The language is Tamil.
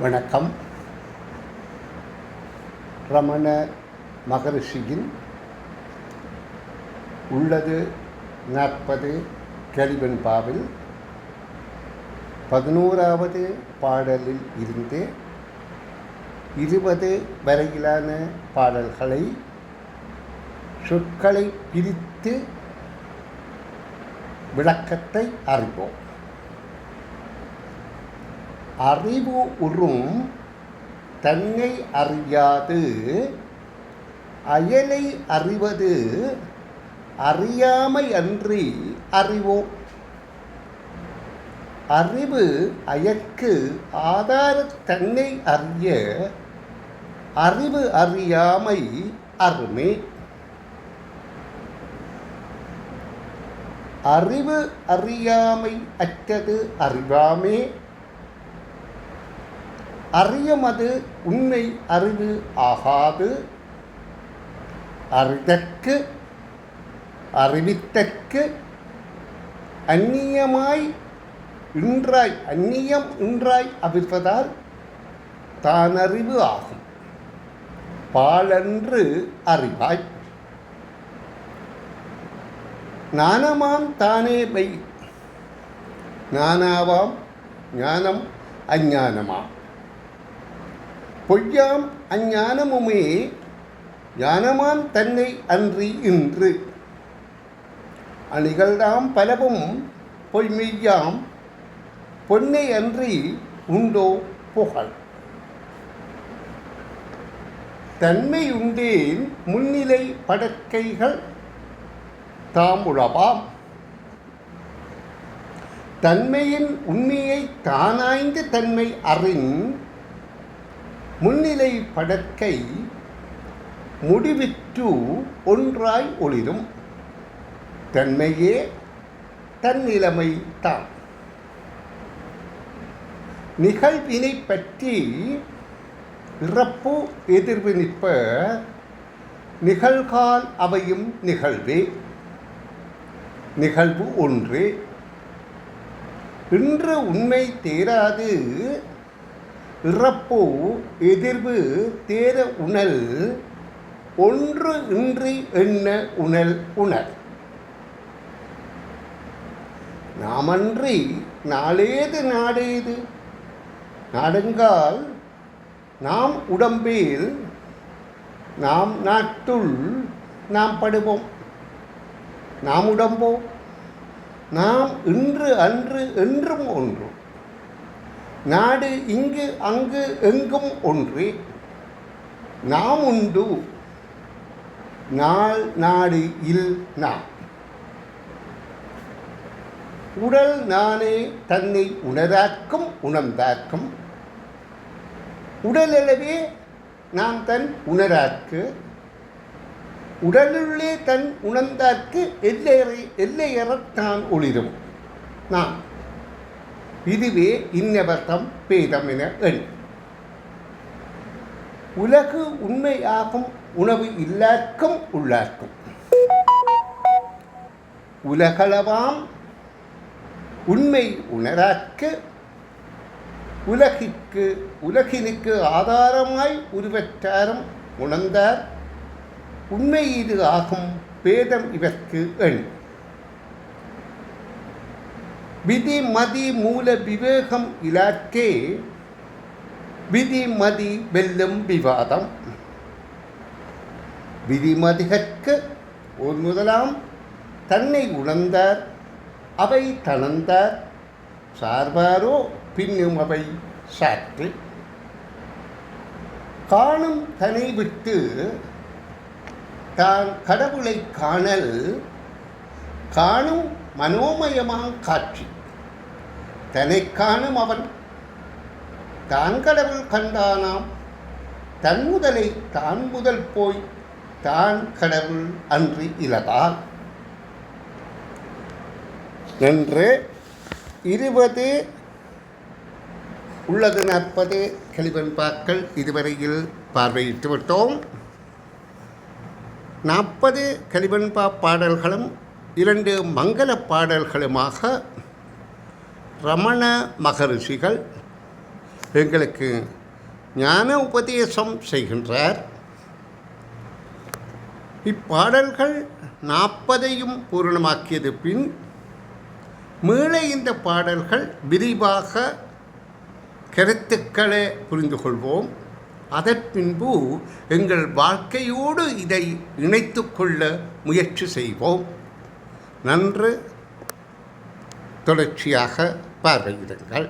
வணக்கம். ரமண மகரிஷியின் உள்ளது நாற்பது கலிவெண்பாவில் பதினோராவது பாடலில் இருந்து இருபது வரையிலான பாடல்களை சொற்களை பிரித்து விளக்கத்தை அறிவோம். அறிவு உறும் தன்னை அறியாது அயலை அறிவது அறியாமை அன்றி அறிவோம் அறிவு அயற்கு ஆதார தன்னை அறிய அறிவு அறியாமை அருமை. அறிவு அறியாமை அற்றது அறிவாமே. அறியமது உண்மை அறிவு ஆகாது. அறிதற்கு அறிவித்தற்கு அந்நியமாய் இன்றாய் அந்நியம் இன்றாய் அவிர்வதால் தானறிவு ஆகும். பாலன்று அறிவாய். ஞானமாம் தானே வை. ஞானாவாம் ஞானம் அஞ்ஞானமாம். பொய்யாம் அஞ்ஞானமுமே ஞானமாம் தன்னை அன்றி இன்று. அணிகள்தாம் பலவும் பொய்மெய்யாம் பொன்னை அன்றி உண்டோ புகழ். தன்மை உண்டேன் முன்னிலை படற்கைகள் தாம் உழவாம். தன்மையின் உண்மையை தானாய்ந்த தன்மை அறிஞ் முன்னிலை படற்கை முடிவிற்று ஒன்றாய் ஒளிரும். தன்மையே தன்னிலைமை தான் நிகழ்வினை பற்றி இறப்பு எதிர்வு நிற்ப நிகழ்கால் அவையும் நிகழ்வே. நிகழ்வு ஒன்று. இன்று உண்மை தேராது. இறப்பு எதிர்வு தேர உணல் ஒன்று இன்றி எண்ண உணல் உணர். நாமன்றி நாளேது நாடேது? நாடுங்கால் நாம் உடம்பில் நாம் நாட்டுள் நாம் படுவோம். நாம் உடம்போ நாம் இன்று அன்று என்றும் ஒன்றும். நாடு இங்கு அங்கு எங்கும் ஒன்று நாம் உண்டு. நாள் நாடு இல் நாம். உடல் நானே தன்னை உணராக்கும் உணர்ந்தாக்கும். உடலளவே நாம் தன் உணராக்கு உடலுள்ளே தன் உணர்ந்தாக்கு எல்லையறை எல்லையறத்தான் ஒளிரும். நான் இதுவே இன்னவர்த்தம் பேதம் என எண் உலகு உண்மையாகும் உணவு இல்லார்க்கும் உள்ளார்க்கும் உலகளவாம் உண்மை உணராக்க உலகிற்கு உலகினுக்கு ஆதாரமாய் உருவற்றாரும் உணர்ந்தார் உண்மை இது ஆகும் பேதம் இவர்க்கு எண் விதி மதி மூல விவேகம் இலாக்கே. விதி மதி வெல்லும் விவாதம். விதிமதிகற்கு ஒரு முதலாம் தன்னை உணர்ந்தார் அவை தணந்தார் சார்பாரோ பின்னும் அவை சாற்று. காணும் தனை விட்டு தான் கடவுளை காணல் காணும் மனோமயமான காட்சி. தன்னை காணும் அவன். தான் கடவுள் கண்டானாம். தன் முதலை தான் முதல் போய் தான் கடவுள் அன்று இலதால். என்று இருபது உள்ளது நாற்பது கிளிவெண்பாக்கள் இதுவரையில் பார்வையிட்டு விட்டோம். நாற்பது கலிவெண்பா பாடல்களும் இரண்டு மங்கள பாடல்களுமாக ரமண மகரிஷிகள் எங்களுக்கு ஞான உபதேசம் செய்கின்றார். இப்பாடல்கள் நாற்பதையும் பூரணமாக்கியது பின் மேலே இந்த பாடல்கள் விரிவாக கருத்துக்களை புரிந்து கொள்வோம். அதற்பின்பு எங்கள் வாழ்க்கையோடு இதை இணைத்து கொள்ள முயற்சி செய்வோம். நன்று தொடர்ச்சியாக பார்வையிடுங்கள்.